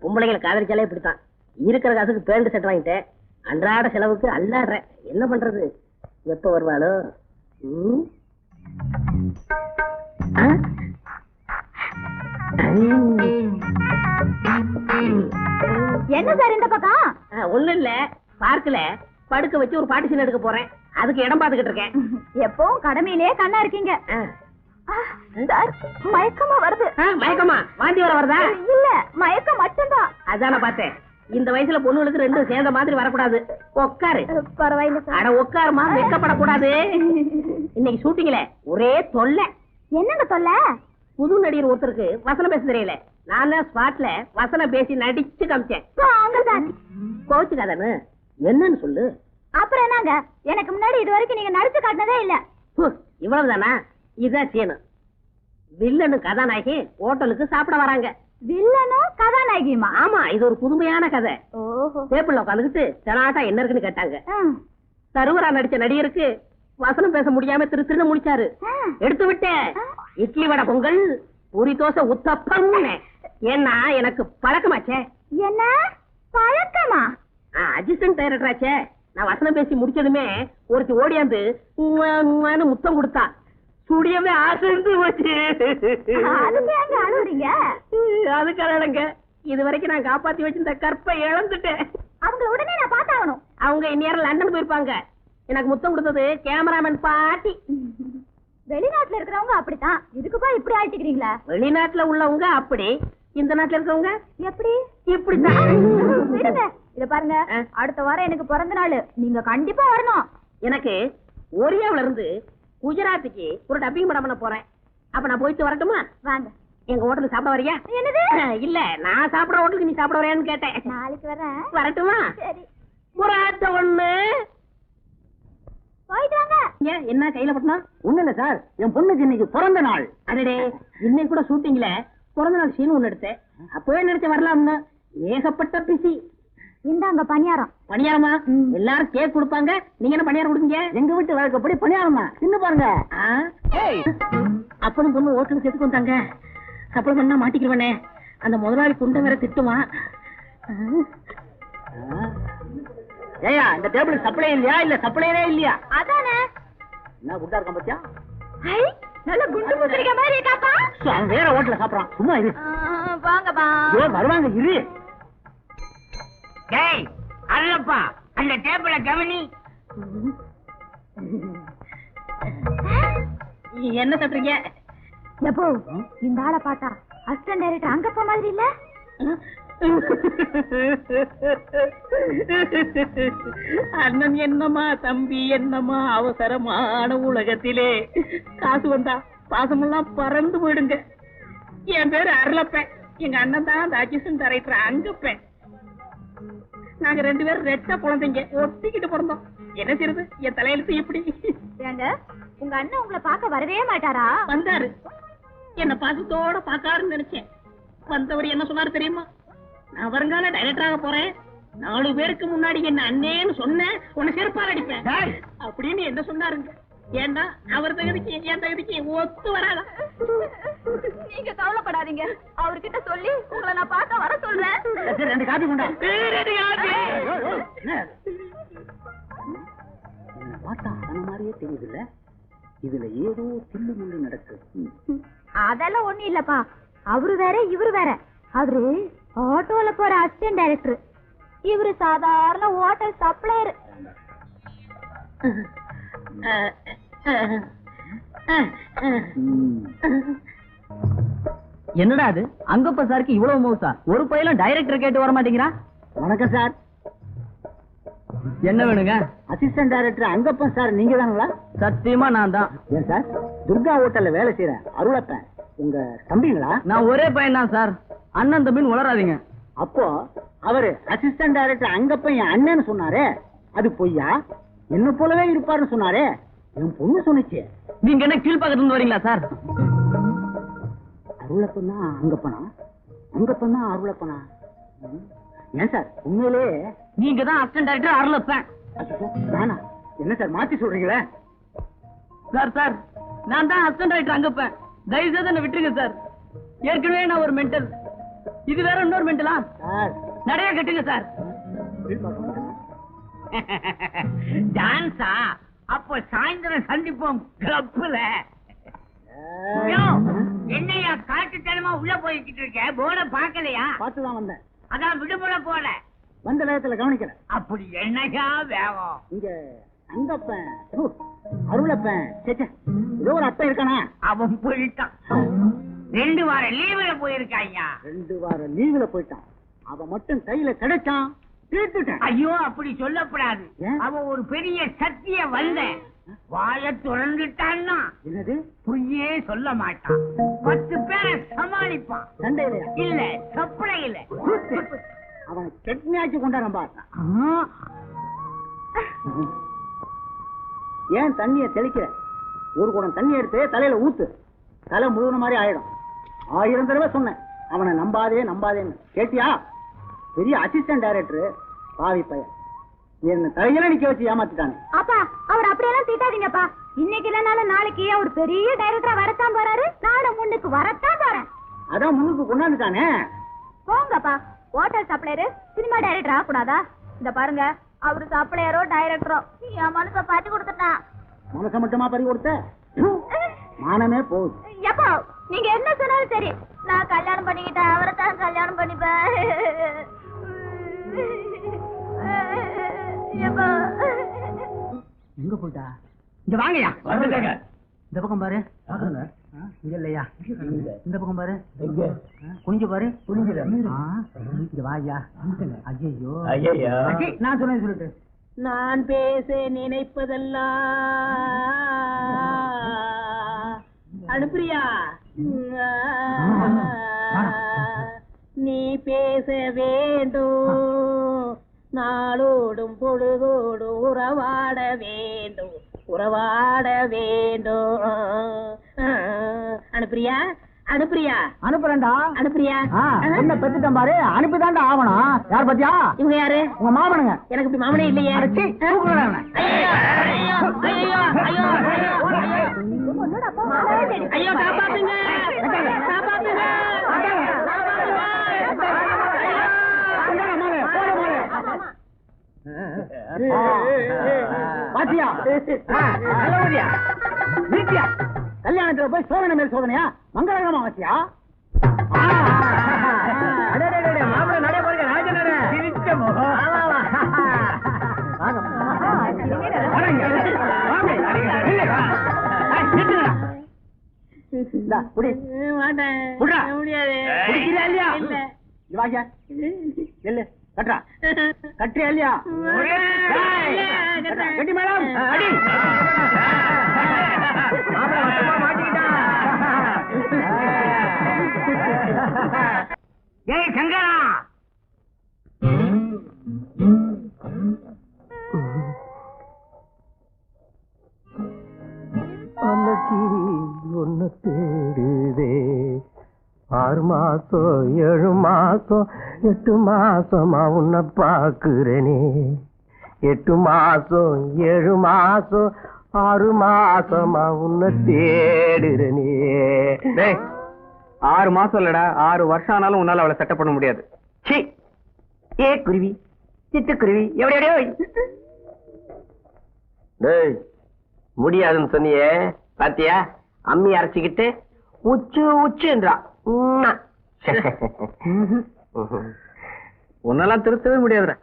இந்த பொம்பளைகளை காதலிச்சாலே இப்படித்தான். இருக்கிற காசுக்கு பேண்ட் செட் வாங்கிட்டேன். அன்றாட செலவுக்கு அல்லாடுறேன். என்ன பண்றது? எப்ப வருவாளோ? என்ன சார் இந்த பக்கம்? ஆ, ஒண்ணும் இல்ல. பார்க்கல. படுக்க வச்சு ஒரு பாட்டு சீன் எடுக்க போறேன். அதுக்கு இடம் பாத்துக்கிட்டு இருக்கேன். எப்பவும் கடமையிலே கண்ணா இருக்கீங்க. மயக்கமா வருது. மயக்கமா? வாந்தி வர வருதா? இல்ல மயக்கம் மட்டும்தான். அதான பார்த்தேன். இந்த வயசுல பொண்ணுகளுக்கு ரெண்டும் சேர்ந்த மாதிரி வரக்கூடாது. உட்காரு பரவாயில்ல அட உட்காருமா வெக்கப்படக்கூடாது. இன்னைக்கு ஷூட்டிங்ல ஒரே தொல்லை. என்னங்க சொல்ல புது நடிகர் ஒருத்தருக்கு வசனம் பேச தெரியல. நான் ஸ்பாட்ல வசனம் பேசி நடிச்சு காமிச்சேன். தான் கோச்சுக்காதனு என்னன்னு சொல்லு. அப்புறம் என்னங்க? எனக்கு முன்னாடி இது வரைக்கும் நீங்க நடிச்சு காட்டினதே இல்ல. ஹு, இவ்வளவுதானா? இதுதான் சீனு வில்லனு கதாநாயகி ஹோட்டலுக்கு சாப்பிட வராங்க. வில்லனும் கதாநாயகியுமா? ஆமா இது ஒரு புதுமையான கதை. டேபிள்ல உட்காந்துக்கிட்டு தெனாட்டா என்ன இருக்குன்னு கேட்டாங்க. சருவரா நடிச்ச நடிகருக்கு வசனம் பேச முடியாம திரு திருன்னு முடிச்சாரு. எடுத்து விட்டேன். இட்லி வடை பொங்கல் பூரி தோசை உத்தப்பம் ஏன்னா எனக்கு பழக்கமாச்சே. என்ன? பழக்கமா? அசிஸ்டன்ட் டைரக்டராச்சே நான் வசனம் பேசி முடிச்சதுமே ஒருத்தி ஓடியாந்து முத்தம் கொடுத்தா. சுடியவே ஆசைந்து போச்சு. அழுவுறீங்க? அது கலடங்க இது வரைக்கும் நான் காப்பாத்தி வச்சிருந்த கற்பை இழந்துட்டேன். அவங்க உடனே நான் பார்த்தாகணும். அவங்க இந்நேரம் லண்டன் போயிருப்பாங்க. எனக்கு முத்தம் கொடுத்தது கேமராமேன் பாட்டி. வெளிநாட்டுல இருக்கிறவங்க அப்படித்தான். இதுக்கு போய் இப்படி ஆட்டிக்கிறீங்களா வெளிநாட்டுல உள்ளவங்க அப்படி. இந்த நாட்டுல இருக்கவங்க எப்படி? இப்படிதான் விடுங்க. இத பாருங்க. அடுத்த வாரம் எனக்கு பிறந்த நாள். நீங்க கண்டிப்பா வரணும். எனக்கு ஒரியாவுல இருந்து குஜராத்துக்கு ஒரு டப்பிங் படம் பண்ண போறேன். அப்ப நான் போயிட்டு வரட்டுமா? வாங்க. எங்க ஹோட்டலுக்கு சாப்பிட வரியா? என்னது? இல்ல நான் சாப்பிடுற ஹோட்டலுக்கு நீ சாப்பிட வரையான்னு கேட்டேன். நாளைக்கு வரேன் வரட்டுமா? சரி. புறாத்த ஒண்ணு. போயிட்டு வாங்க. ஏன், என்ன கையில பட்டனா? ஒண்ணு இல்ல சார். என் பொண்ணுக்கு இன்னைக்கு பிறந்த நாள். அடடே இன்னைக்கு கூட ஷூட்டிங்ல பிறந்த நாள் சீன் ஒண்ணு எடுத்தேன். அப்பவே நினைச்ச வரலாம்னு. ஏகப்பட்ட பிசி. இந்தாங்க பணியாரம். பணியாரமா? எல்லாரும் கேக் கொடுப்பாங்க. நீங்க என்ன பணியாரம் கொடுங்க எங்க வீட்டு வழக்கப்படி பணியாரமா சின்ன பாருங்க. அப்பனும் பொண்ணு ஹோட்டலுக்கு சேர்த்துக்கு வந்தாங்க சப்பளம் பண்ணா மாட்டிக்கிறவனே அந்த முதலாளி குண்டை வேற திட்டுவான். ஏயா இந்த டேபிளுக்கு சப்ளை இல்லையா? இல்ல சப்ளையரே இல்லையா? அதானே? என்ன குட்டா இருக்கான் பத்தியா? ஐ நல்ல குண்டு முத்திரிக்க மாதிரி இருக்காப்பா? அவன் வேற ஹோட்டல்ல சாப்பிடறான். சும்மா இரு. வாங்கப்பா. வருவாங்க இரு. டேய் அல்லப்பா அந்த டேபிள கவனி. என்ன சொல்றீங்க? எப்போ? இந்த ஆளை பார்த்தா அசிஸ்டன்ட் டைரக்டர் அங்கப்பா மாதிரி இல்ல? அண்ணன் என்னமா தம்பி என்னமா அவசரமான உலகத்திலே. காசு வந்தா பாசமெல்லாம் பறந்து போயிடுங்க. என் பேரு அருளப்பேன். எங்க அண்ணன் தான் அந்த அசிஸ்டன்ட் டைரக்டர் அங்கப்பேன் நாங்க ரெண்டு பேரும் ரெட்ட குழந்தைங்க ஒட்டிக்கிட்டு பிறந்தோம். என்ன செய்யறது என் தலையெழுத்து இப்படி ஏங்க உங்க அண்ணன் உங்களை பார்க்க வரவே மாட்டாரா? வந்தாரு. என்ன பாசத்தோட பாக்காருன்னு நினைச்சேன். வந்தவர் என்ன சொன்னாரு தெரியுமா? நான் வருங்கால டைரக்டராக போறேன். நாலு பேருக்கு முன்னாடி என்ன அண்ணேன்னு சொன்னேன். உன்னை செருப்பால் அடிப்பேன். அப்படின்னு என்ன சொன்னாருங்க. ஏண்டா அவர் தகுதிக்கு என் தகுதிக்கு ஒத்து வராதா? நீங்க கவலைப்படாதீங்க. அவர்கிட்ட சொல்லி உங்களை நான் பார்க்க வர சொல்றேன். ரெண்டு கொண்டா. பார்த்தா அவன மாதிரியே தெரியுதுல்ல? இதுல ஏதோ தில்லு முள்ளு நடக்கு. அதெல்லாம் ஒண்ணு இல்லப்பா. அவரு வேற இவரு வேற. அவரு ஆட்டோல போற அசிஸ்டன்ட் டைரக்டர் இவரு சாதாரண ஹோட்டல் சப்ளையர். என்னடா அது? அங்கப்ப சாருக்கு இவ்வளவு மவுசா ஒரு பையலும் டைரக்டர் கேட்டு வர மாட்டேங்கிறான்? வணக்கம் சார். என்ன வேணுங்க? அசிஸ்டன்ட் டைரக்டர் அங்கப்பன் சார் நீங்க தானுங்களா சத்தியமா நான் தான். ஏன் சார்? துர்கா ஹோட்டல்ல வேலை செய்யறேன் அருளப்பன். உங்க தம்பிங்களா? நான் ஒரே பையன் தான் சார். அண்ணன் தம்பின்னு உளராதீங்க அப்போ அவரு அசிஸ்டன்ட் டைரக்டர் அங்கப்பன் என் அண்ணன்னு சொன்னாரே? அது பொய்யா? என்ன போலவே இருப்பாருன்னு சொன்னாரே? என் பொண்ணு சொன்னுச்சு. நீங்க என்ன கீழ்பக்கத்துல இருந்து வரீங்களா சார்? அருளப்பன் தான் அங்கப்பனா அங்கப்பன் தான் அருளப்பனா ம். ஏன் சார் உண்மையிலே? நீங்க தான் அசிஸ்டன்ட் டைரக்டர் அருளப்பேன் நானா? என்ன சார் மாத்தி சொல்றீங்களே? சார் சார் நான் தான் அசிஸ்டன்ட் டைரக்டர் அங்கப்பேன் தயவு செய்து என்ன விட்டுருங்க சார். ஏற்கனவே நான் ஒரு மென்டல் இது வேற இன்னொரு மெண்டலா சார். நிறைய கட்டுங்க சார். டான்ஸா அப்ப சாயந்தரம் சந்திப்போம் கிளப்புல என்னையா காட்டுத்தனமா உள்ள போய்கிட்டு இருக்க? போர்ட பாக்கலையா பார்த்துதான் வந்தேன். அதான் விடுமுறை போல. வந்த வேகத்துல கவனிக்கல. அப்படி என்னையா வேகம்? இங்க அங்கப்பன் அருளப்பன். ஏதோ ஒரு அப்பன் இருக்கானா? அவன் போயிட்டான். ரெண்டு வாரம் லீவுல போயிருக்காய்யா. ரெண்டு வாரம் லீவுல போயிட்டான். அவன் மட்டும் கையில கிடைச்சான் தீர்த்துட்டேன். ஐயோ அப்படி சொல்லக்கூடாது. ஏன்? அவன் ஒரு பெரிய சக்திய வந்த வாய திறந்துட்டான்னா என்னது? பொய்யே சொல்ல மாட்டான். பத்து பேரை சமாளிப்பான். சண்டையிலையா இல்ல சப்பளையில அவனை கெட்னியாச்சு கொண்டாட பார்த்தா ஏன் தண்ணிய தெளிக்கிற? ஒரு குடம் தண்ணி எடுத்து தலையில ஊத்து. தலை முழுகின மாதிரி ஆயிடும். ஆயிரம் தடவை சொன்னேன். அவனை நம்பாதே நம்பாதேன்னு. கேட்டியா? பெரிய அசிஸ்டன்ட் டைரக்டர் பாவி பையன். என்ன தலையில நிக்க வச்சு ஏமாத்திட்டானே. அப்பா அவர் அப்படியெல்லாம் திட்டாதீங்கப்பா. இன்னைக்கு இல்லைனாலும் நாளைக்கு அவர் பெரிய டைரக்டரா வரத்தான் போறாரு? நானும் முன்னுக்கு வரத்தான் போறேன். அதான் முன்னுக்கு கொண்டாந்துட்டானே. போங்கப்பா. ஹோட்டல் சப்ளையரு சினிமா டைரக்டர் ஆகக்கூடாதா? இந்த பாருங்க அவரு சப்ளையரோ டைரக்டரோ என் மனச பாத்து கொடுத்துட்டான் மனசை மட்டுமா பறி கொடுத்த? மானமே போகுது. எப்போ? நீங்க என்ன சொன்னாலும் சரி. நான் கல்யாணம் பண்ணிக்கிட்டேன் அவரை தான் கல்யாணம் பண்ணிப்பேன். எங்க போயிட்டா? இங்க வாங்கயா இந்த பக்கம் பாரு. இங்க இல்லையா? இந்த பக்கம் பாரு. குனிஞ்சு பாரு. ஆ, இங்க வாயா ஐயோ நான் சொன்னேன் சொல்லிட்டு. நான் பேச நினைப்பதெல்லாம் அனுப்பிரியா நீ பேச வேண்டும். நாளோடும் பொழுதோடும் உறவாட வேண்டும். உறவாட வேண்டும். அனுப்பிரியா? அனுப்பிரியா? அனுப்புறேன்டா. அனுப்பிரியா? என்ன பெத்துட்டேன் பாரு. அனுப்பிதான்டா ஆவணும் யார் பத்தியா? இவங்க யாரு? உங்க மாமனுங்க. எனக்கு இப்படி மாமனே இல்லையே. ஐயோ ஐயோ ஐயோ ஐயோ பாத்தியா நல்லபடியா. நிறுத்தியா கல்யாணத்துல போய் சோதனை மேல் சோதனையா மங்களகரமா வாத்தியா மாப்பிள்ள நடை போறீங்க ராஜ நடை சிரிச்ச முகம் ஆமா, ஆமா. வாங்க. வாங்க. வாங்க. இல்ல. ஏய், நிறுத்துங்கடா. இந்தா, புடி. மாட்டேன் புடுறா. முடியாது கட்டுறா. கட்டுறியா இல்லையா? கட்டி மேடம். அடி. ஏய் சங்கரா மாசம் எட்டு மாசமா உன்னை பாக்குறேனே எட்டு மாசம் ஏழு மாசம் ஆறு மாசமா உன்னை தேடுறேனே. ஆறு மாசம் இல்லடா ஆறு வருஷம் ஆனாலும் உன்னால அவளை செட்டப் பண்ண முடியாது. ஏ குருவி சிட்டுக்குருவி எப்படியோ டேய் முடியாதுன்னு சொன்னியே பாத்தியா? அம்மி அரைச்சிக்கிட்டு உச்சு உச்சுன்றா. உன்னெல்லாம் திருத்தவே முடியாதுடா.